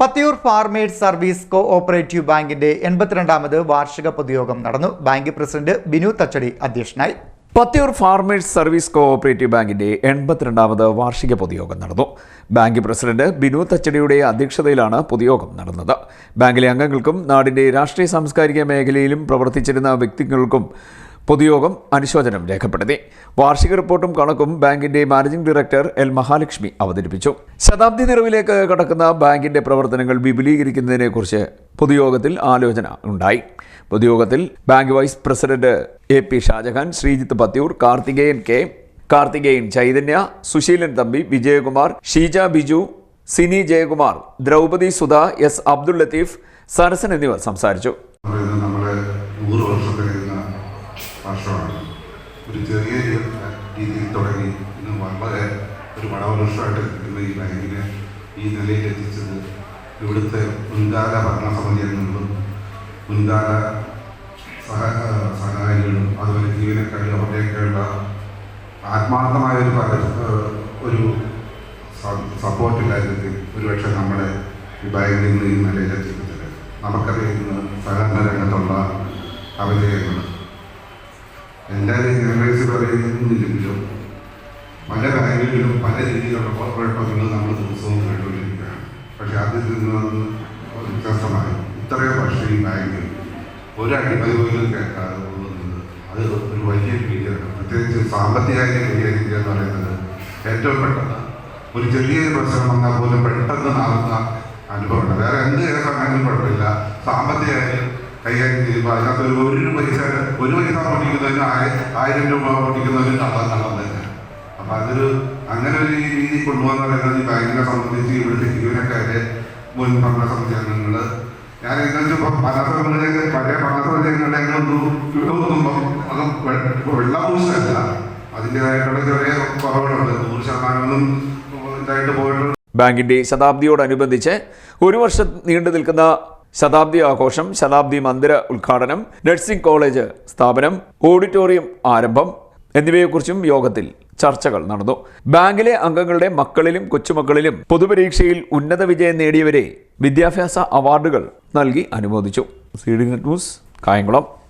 Pathiyoor farmers service cooperative ബാങ്കിന്റെ എൺപത്തിരണ്ടാമത് വാർഷിക പൊതുയോഗം നടന്നു. ബാങ്ക് പ്രസിഡന്റ് ബിനു തച്ചടി അധ്യക്ഷനായി. Pathiyoor farmers service cooperative ബാങ്കിന്റെ എൺപത്തിരണ്ടാമത് വാർഷിക പൊതുയോഗം നടന്നു. ബാങ്ക് പ്രസിഡന്റ് ബിനു തച്ചടിയുടെ അധ്യക്ഷതയിലാണ് പൊതുയോഗം നടന്നത്. ബാങ്കിലെ അംഗങ്ങൾക്കും നാടിന്റെ രാഷ്ട്രീയ സാംസ്കാരിക മേഖലയിലും പ്രവർത്തിച്ചിരുന്ന വ്യക്തികൾക്കും പൊതുയോഗം അനുശോചനം രേഖപ്പെടുത്തി. വാർഷിക റിപ്പോർട്ടും കണക്കും ബാങ്കിന്റെ മാനേജിംഗ് ഡയറക്ടർ എൽ മഹാലക്ഷ്മി അവതരിപ്പിച്ചു. ശതാബ്ദി നിറവിലേക്ക് കടക്കുന്ന ബാങ്കിന്റെ പ്രവർത്തനങ്ങൾ വിപുലീകരിക്കുന്നതിനെക്കുറിച്ച് പൊതുയോഗത്തിൽ ആലോചന ഉണ്ടായി. പൊതുയോഗത്തിൽ bank vice president A P Shajahan Sreejith Pathiyoor Karthikeyan K Karthikeyan Chaithanya Susheelan Thampi Vijayakumar Sheeja Biju Sini Jayakumar Draupadi Sudha S Abdul Latheef Sarasan എന്നിവർ സംസാരിച്ചു. നമ്മുടെ നൂറ് ഒരു ചെറിയ രീതിയിൽ തുടങ്ങി. ഇന്ന് വളരെ ഒരു വടവർഷമായിട്ട് നിൽക്കുന്ന ഈ ബാങ്കിനെ ഈ നിലയിൽ എത്തിച്ചത് ഇവിടുത്തെ മുൻകാല ഭരണസമിതി അംഗങ്ങളും മുൻകാല സഹ സഹകാരികളും അതുപോലെ ജീവനക്കാരും അവരുടെയൊക്കെയുള്ള ആത്മാർത്ഥമായ ഒരു ഒരു സപ്പോർട്ടില്ലായിരുന്നെങ്കിൽ ഒരുപക്ഷെ നമ്മുടെ ഈ ബാങ്കിൽ നിന്ന് ഈ നിലയിലെത്തിക്കുന്നത് നമുക്കറിയുന്ന സഹകരണ രംഗത്തുള്ള അപജയങ്ങൾ എല്ലാവരും ജനറേസ് പറയുന്നില്ലെങ്കിലും പല ബാങ്കുകളിലും പല രീതിയിലുള്ള കോർപ്പറേറ്റ് നമ്മൾ ദിവസവും കണ്ടുകൊണ്ടിരിക്കുകയാണ്. പക്ഷെ അതിൽ നിന്ന് വ്യത്യസ്തമായി. ഇത്രയും വർഷം ഈ ബാങ്കിൽ ഒരു അടിമതി പോലും കേൾക്കാതെ പോകുന്നത് അത് ഒരു വലിയ രീതിയാണ്. പ്രത്യേകിച്ച് സാമ്പത്തികമായി കൈകാര്യം എന്ന് പറയുന്നത് ഏറ്റവും പെട്ടെന്ന്. ഒരു ചെറിയൊരു പ്രശ്നം വന്നാൽ പോലും പെട്ടെന്ന് നടന്ന അനുഭവമുണ്ട് വേറെ എന്ത് കേസാണെങ്കിലും കുഴപ്പമില്ല. സാമ്പത്തികമായി കൈകാര്യം ഒരു പൈസ ഒരു പൈസ പൊട്ടിക്കുന്നതിന് ആയി- ആയിരം രൂപ പൊട്ടിക്കുന്നതിന് കള്ളം കള്ളം തന്നെ അപ്പം അതൊരു അങ്ങനെ ഒരു രീതി കൊണ്ടുപോകാൻ പറയുന്നത് ബാങ്കിനെ സംബന്ധിച്ച് ഇവിടുത്തെ ജീവനക്കാരെ മുൻ അംഗങ്ങൾ ഞാൻ പണസമിതിയൊക്കെ പഴയ വെ- വെള്ളപൂശല്ല അതിന്റെതായിട്ടുള്ള ചെറിയ കുറവുകളുണ്ട്. നൂറ് ശതമാനമൊന്നും ഇതായിട്ട് പോയിട്ടുണ്ട്. ബാങ്കിന്റെ ശതാബ്ദിയോടനുബന്ധിച്ച് ഒരു വർഷം നീണ്ടു നിൽക്കുന്ന ശതാബ്ദി ആഘോഷം ശതാബ്ദി മന്ദിര ഉദ്ഘാടനം നഴ്സിംഗ് കോളേജ് സ്ഥാപനം ഓഡിറ്റോറിയം ആരംഭം എന്നിവയെക്കുറിച്ചും യോഗത്തിൽ ചർച്ചകൾ നടന്നു. ബാങ്കിലെ അംഗങ്ങളുടെ മക്കളിലും കൊച്ചുമക്കളിലും പൊതുപരീക്ഷയിൽ ഉന്നത വിജയം നേടിയവരെ വിദ്യാഭ്യാസ അവാർഡുകൾ നൽകി അനുമോദിച്ചു. C D net news Kayamkulam.